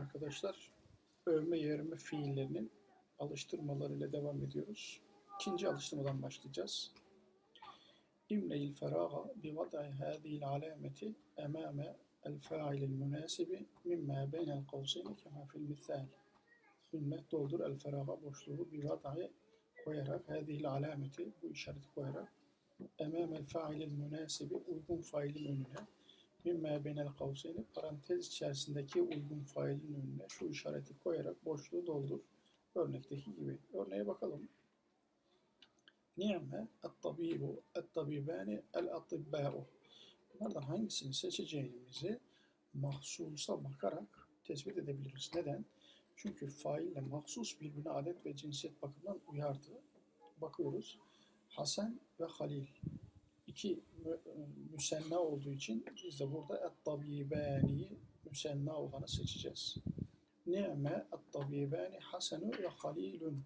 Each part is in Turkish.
Arkadaşlar övme yerme fiillerinin alıştırmalarıyla devam ediyoruz. İkinci alıştırmadan başlayacağız. İmle'il feraga bi vad'i hâzihil alameti emâme el fa'ilil münâsibi mimma beynel kavseyni kema fil misal. İmme doldur el feraga boşluğu bi vad'i koyarak hâzihil alameti bu işareti koyarak emâmel fa'ilil münâsibi uygun failin önüne Mimme benel kavseyni parantez içerisindeki uygun failin önüne şu işareti koyarak boşluğu doldur. Örnekteki gibi. Örneğe bakalım. Ni'me et-tabibu et-tabibani el-atibbâ'u. Bunlardan hangisini seçeceğimizi mahsusa bakarak tespit edebiliriz. Neden? Çünkü faille mahsus birbirine adet ve cinsiyet bakımından uyardı. Bakıyoruz. Hasan ve Halil iki mü, müsenna olduğu için biz de burada et-tabibani'yi müsenna olanı seçeceğiz. Ni'me et-tabibani hasenu ve halilun.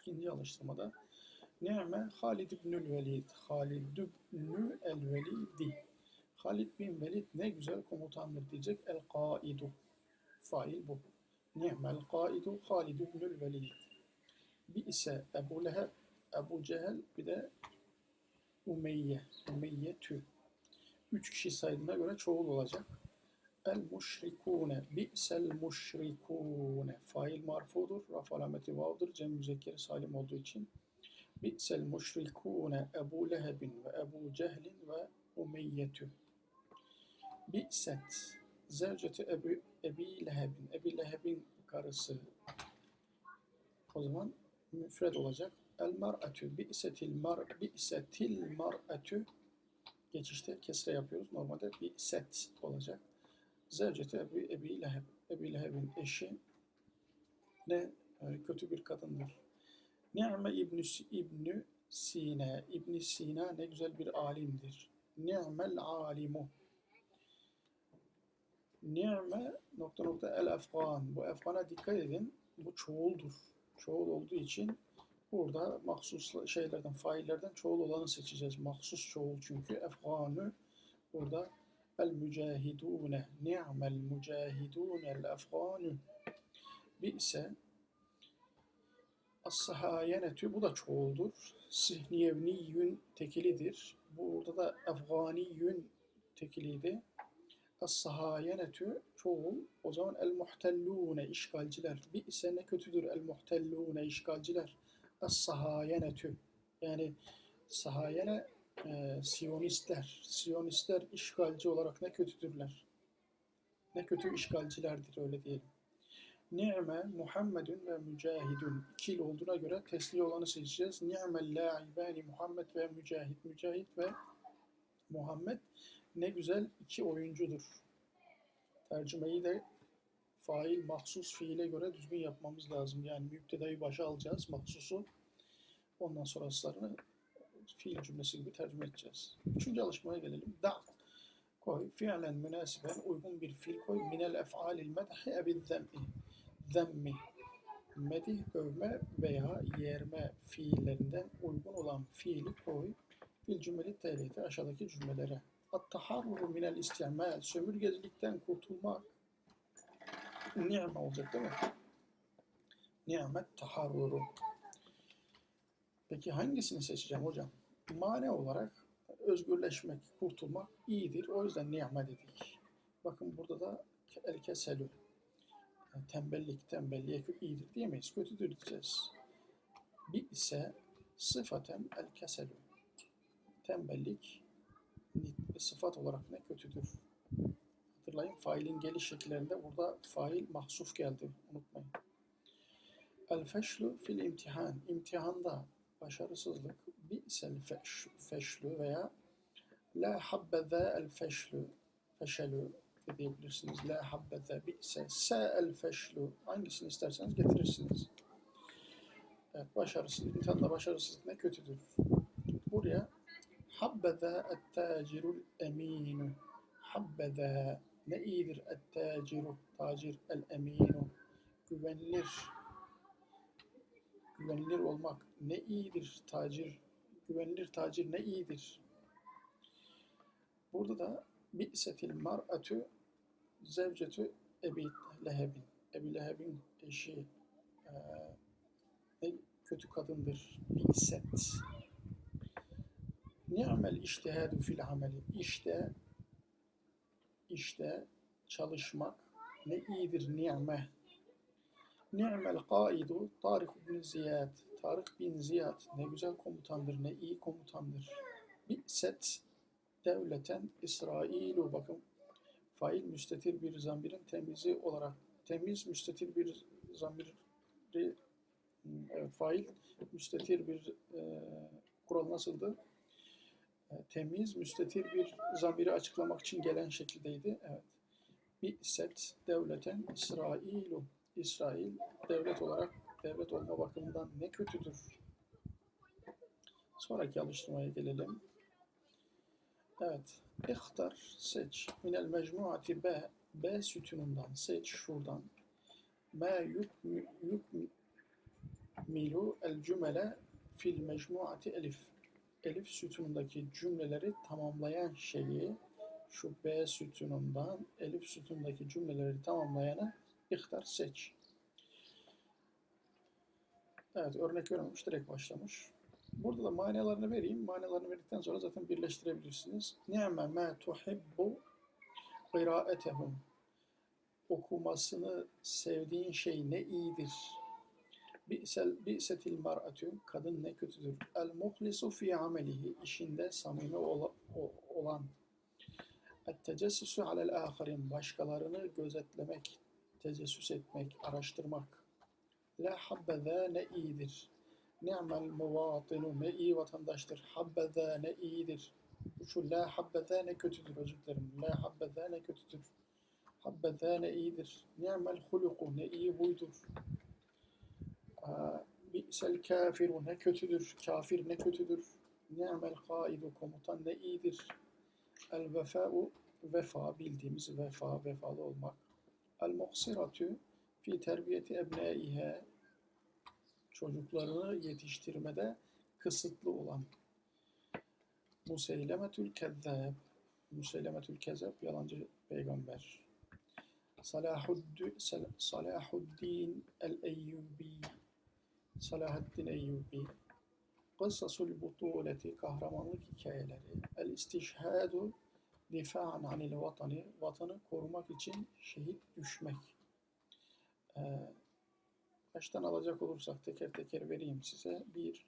İkinci alıştırmada Ni'me Halid ibnül Velid. Halid ibnü el velidi. Halid bin Velid ne güzel komutandır diyecek. El kaidu. Fail bu. Ni'mel kaidu Halid ibnül Velid. Bir ise Ebu Leheb, Ebu Cehel bir de Umeyye, Umeyye tü. Üç kişi saydığına göre çoğul olacak. El muşrikune, bi'sel muşrikune. Fail marfudur, raf alameti vavdır, cem müzekkeri salim olduğu için. Bi'sel muşrikune Ebu Lehebin ve Ebu Cehlin ve Umeyyetü. Bi'set, zevceti Ebu, Ebi Lehebin, Ebi Lehebin karısı. O zaman müfred olacak. El mar'atü bi'setil mar bi'setil mar'atü geçişte kesre yapıyoruz. Normalde bi'set olacak. Zevceti Ebu Ebi Leheb. Ebi Leheb'in eşi ne e, kötü bir kadındır. Ni'me İbnü, İbnü Sina. İbn Sina ne güzel bir alimdir. Ni'mel alimu. Ni'me nokta nokta el efgan. Bu efgana dikkat edin. Bu çoğuldur. Çoğul olduğu için Burada mahsus şeylerden, faillerden çoğul olanı seçeceğiz. Mahsus çoğul çünkü. Efganü burada el mücahidune ni'mel mücahidune el efganü bi'se as-sahayenetü bu da çoğuldur. Sihniyevniyün tekilidir. Burada da efganiyün tekiliydi. As-sahayenetü çoğul. O zaman el muhtellune işgalciler. Bi'se ne kötüdür el muhtellune işgalciler. Es-sahayenetü yani sahayene e, Siyonistler. Siyonistler işgalci olarak ne kötüdürler. Ne kötü işgalcilerdir öyle diyelim. Ni'me Muhammedun ve Mücahidun. İkil olduğuna göre tesli olanı seçeceğiz. Ni'mel la'ibani Muhammed ve Mücahid. Mücahid ve Muhammed ne güzel iki oyuncudur. Tercümeyi de fail mahsus fiile göre düzgün yapmamız lazım. Yani müptedayı başa alacağız, mahsusu. Ondan sonraslarını fiil cümlesi gibi tercüme edeceğiz. Üçüncü alışmaya gelelim. Da koy. Fiilen münasiben uygun bir fiil koy. Minel ef'alil medhi ebi zemmi. Zemmi. Medih, övme veya yerme fiillerinden uygun olan fiili koy. Fil cümleli tehliyeti aşağıdaki cümlelere. At-taharruru minel istimal. Sömürgecilikten kurtulmak ni'me olacak değil mi? Ni'met taharruru. Peki hangisini seçeceğim hocam? Mane olarak özgürleşmek, kurtulmak iyidir. O yüzden ni'me dedik. Bakın burada da el keselü. Yani tembellik, tembelliğe iyidir diyemeyiz. Kötüdür diyeceğiz. Bir ise sıfaten el keselü. Tembellik sıfat olarak ne kötüdür? Hatırlayın failin geliş şekillerinde burada fail mahsuf geldi. Unutmayın. El feşlu fil imtihan. İmtihanda başarısızlık. Bi'sel feşlu veya la habbeze el feşlu. Feşelu diyebilirsiniz. La habbeze bi'se se el feşlu. Hangisini isterseniz getirirsiniz. Evet, başarısızlık. İmtihanda başarısızlık ne kötüdür. Buraya habbeze et tacirul eminu. Habbeze ne iyidir et-taciru, tacir, el-eminu, güvenilir, güvenilir olmak ne iyidir tacir, güvenilir tacir ne iyidir. Burada da bi'setil mar'atü zevcetü Ebi Leheb'in. Ebi Leheb'in eşi e, kötü kadındır. Bi'set. Ni'mel iştihadu fil ameli. İşte işte çalışmak ne iyidir ni'me. Ni'mel kaidu Tarık bin Ziyad. Tarık bin Ziyad ne güzel komutandır, ne iyi komutandır. Bi'set devleten İsrailu bakın fail müstetir bir zamirin temizi olarak temiz müstetir bir zamiri evet, fail müstetir bir e, kural nasıldı? E, temiz müstetir bir zamiri açıklamak için gelen şekildeydi. Evet. Bi'set devleten İsrailu İsrail devlet olarak devlet olma bakımından ne kötüdür. Sonraki alıştırmaya gelelim. Evet. İhtar seç. Minel mecmuati B. B sütunundan seç şuradan. Ma yukmilu el cümle fil mecmuati elif. Elif sütunundaki cümleleri tamamlayan şeyi şu B sütunundan elif sütunundaki cümleleri tamamlayanı ihtar seç. Evet örnek vermemiş direkt başlamış. Burada da manalarını vereyim. Manalarını verdikten sonra zaten birleştirebilirsiniz. Ni'me ma tuhibbu kıraatehum. Okumasını sevdiğin şey ne iyidir. Bi'sel bi'setil mar'atü. Kadın ne kötüdür. El muhlisu fi amelihi. işinde samimi olan. Et tecessüsü alel ahirin. Başkalarını gözetlemek, tecessüs etmek, araştırmak. La habbeza ne iyidir Ni'mel muvatinu ne iyi vatandaştır. Habbeza ne iyidir. Şu la habbeza ne kötüdür özür dilerim. La habbeza ne kötüdür. Habbeza ne iyidir. Ni'mel huluku ne iyi huydur. Bi'sel kafiru ne kötüdür. Kafir ne kötüdür. Ni'mel kaidu komutan ne iyidir. El vefa'u vefa bildiğimiz vefa vefalı olmak. El muhsiratu fi terbiyeti ebnaiha çocuklarını yetiştirmede kısıtlı olan Museylemetül Kezzab Museylemetül Kezzab yalancı peygamber Salahuddin el-Eyyubi Salahaddin Eyyubi Kıssasul butuleti kahramanlık hikayeleri El istişhadu difa'an anil vatani vatanı korumak için şehit düşmek ee, baştan alacak olursak teker teker vereyim size. Bir,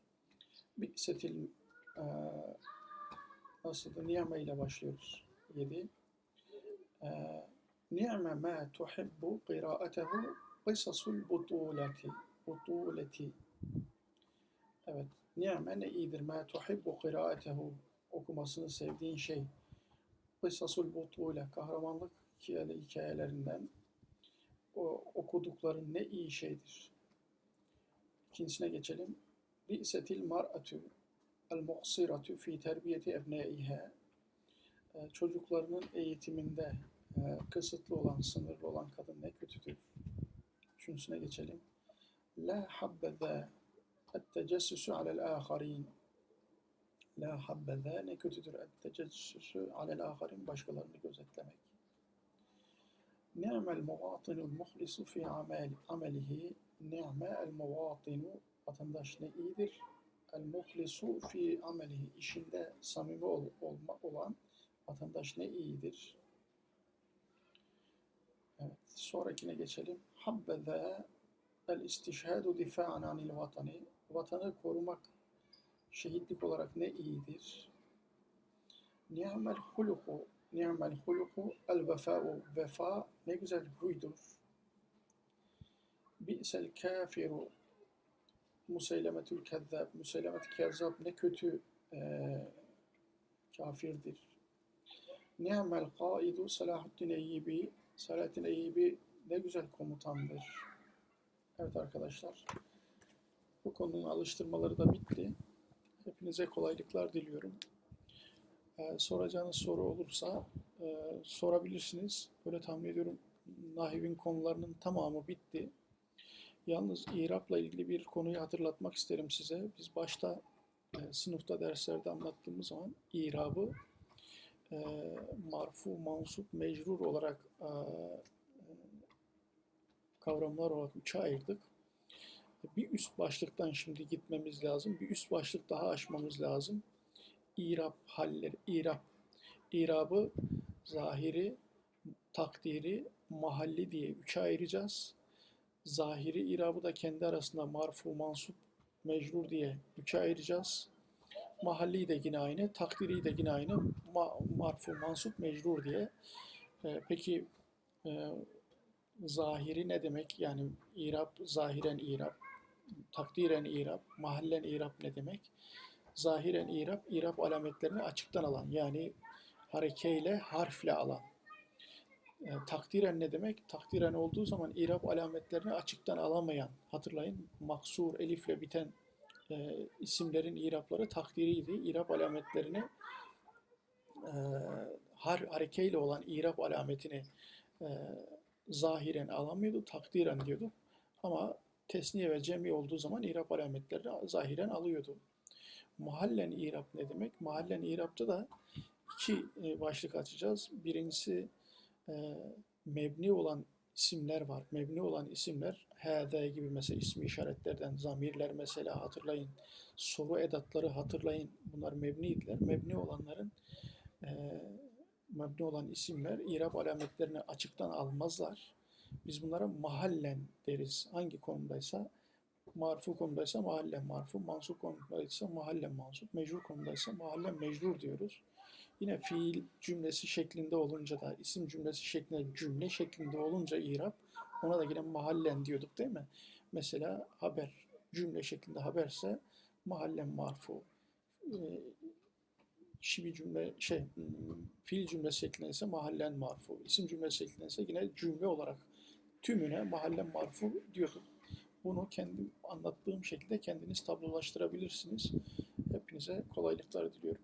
bir setil e, nasıldı? Niyame ile başlıyoruz. Yedi. E, Ni'me ma tuhibbu qira'atehu kısasul butuleti. Butuleti. Evet. Ni'me ne iyidir? Ma tuhibbu qira'atehu. Okumasını sevdiğin şey. Kısasul butule. Kahramanlık hikayelerinden o okudukların ne iyi şeydir. İkincisine geçelim. Bi'setil mar'atü el muqsiratu fi terbiyeti ebneiha ee, çocuklarının eğitiminde e, kısıtlı olan, sınırlı olan kadın ne kötüdür. Üçüncüsüne geçelim. La habbeza et-tecessüsü alel aharin. La habbeza ne kötüdür et-tecessüsü alel aharin başkalarını gözetlemek. Ni'mel muvatinul muhlisu fi amel, amelihi Ni'me el muvatinu vatandaş ne iyidir. El muhlisu fi amelihi işinde samimi ol, olma, olan vatandaş ne iyidir. Evet, sonrakine geçelim. Habbeze el istişhadu difa'an anil vatani. Vatanı korumak şehitlik olarak ne iyidir. Ni'mel huluku Ni'mel huluku el vefa'u. Vefa ne güzel huydur. Bi'sel kafiru Museylemetül kezzab. Museylemetül kezzab ne kötü e, kafirdir. Ni'mel kaidu Salahuddin Eyyibi. Salahuddin Eyyibi ne güzel komutandır. Evet arkadaşlar. Bu konunun alıştırmaları da bitti. Hepinize kolaylıklar diliyorum. Ee, soracağınız soru olursa e, sorabilirsiniz. Böyle tahmin ediyorum Nahiv'in konularının tamamı bitti. Yalnız İrab'la ilgili bir konuyu hatırlatmak isterim size. Biz başta e, sınıfta derslerde anlattığımız zaman İrab'ı e, marfu, mansup, mecrur olarak e, kavramlar olarak üçe ayırdık. Bir üst başlıktan şimdi gitmemiz lazım. Bir üst başlık daha aşmamız lazım. İrab halleri, irab. İrabı zahiri, takdiri, mahalli diye üçe ayıracağız. Zahiri irabı da kendi arasında marfu, mansup, mecrur diye üçe ayıracağız. Mahalli de yine aynı, takdiri de yine aynı. Ma, marfu, mansup, mecrur diye. Ee, peki e, zahiri ne demek? Yani irab, zahiren irab, takdiren irab, mahallen irab ne demek? Zahiren irab, irab alametlerini açıktan alan yani harekeyle, harfle alan. E, takdiren ne demek? Takdiren olduğu zaman irab alametlerini açıktan alamayan. Hatırlayın maksur elifle biten e, isimlerin irapları takdiriydi. İrab alametlerini e, har harekeyle olan irab alametini e, zahiren alamıyordu, takdiren diyordu. Ama tesniye ve cemi olduğu zaman irab alametlerini zahiren alıyordu. Mahallen irab ne demek? Mahallen irab'da da iki e, başlık açacağız. Birincisi e, mebni olan isimler var. Mebni olan isimler hâdâ gibi mesela ismi işaretlerden zamirler mesela hatırlayın. Soru edatları hatırlayın. Bunlar mebniydiler. Mebni olanların e, mebni olan isimler irab alametlerini açıktan almazlar. Biz bunlara mahallen deriz. Hangi konumdaysa marfu konumdaysa mahallen marfu, mansup konumdaysa mahallen mansup, mecrur konumdaysa mahallen mecrur diyoruz. Yine fiil cümlesi şeklinde olunca da isim cümlesi şeklinde cümle şeklinde olunca irab ona da yine mahallen diyorduk değil mi? Mesela haber cümle şeklinde haberse mahallen marfu. Şibi cümle şey fiil cümle şeklinde ise mahallen marfu. İsim cümle şeklinde ise yine cümle olarak tümüne mahallen marfu diyorduk. Bunu kendi anlattığım şekilde kendiniz tablolaştırabilirsiniz. Hepinize kolaylıklar diliyorum.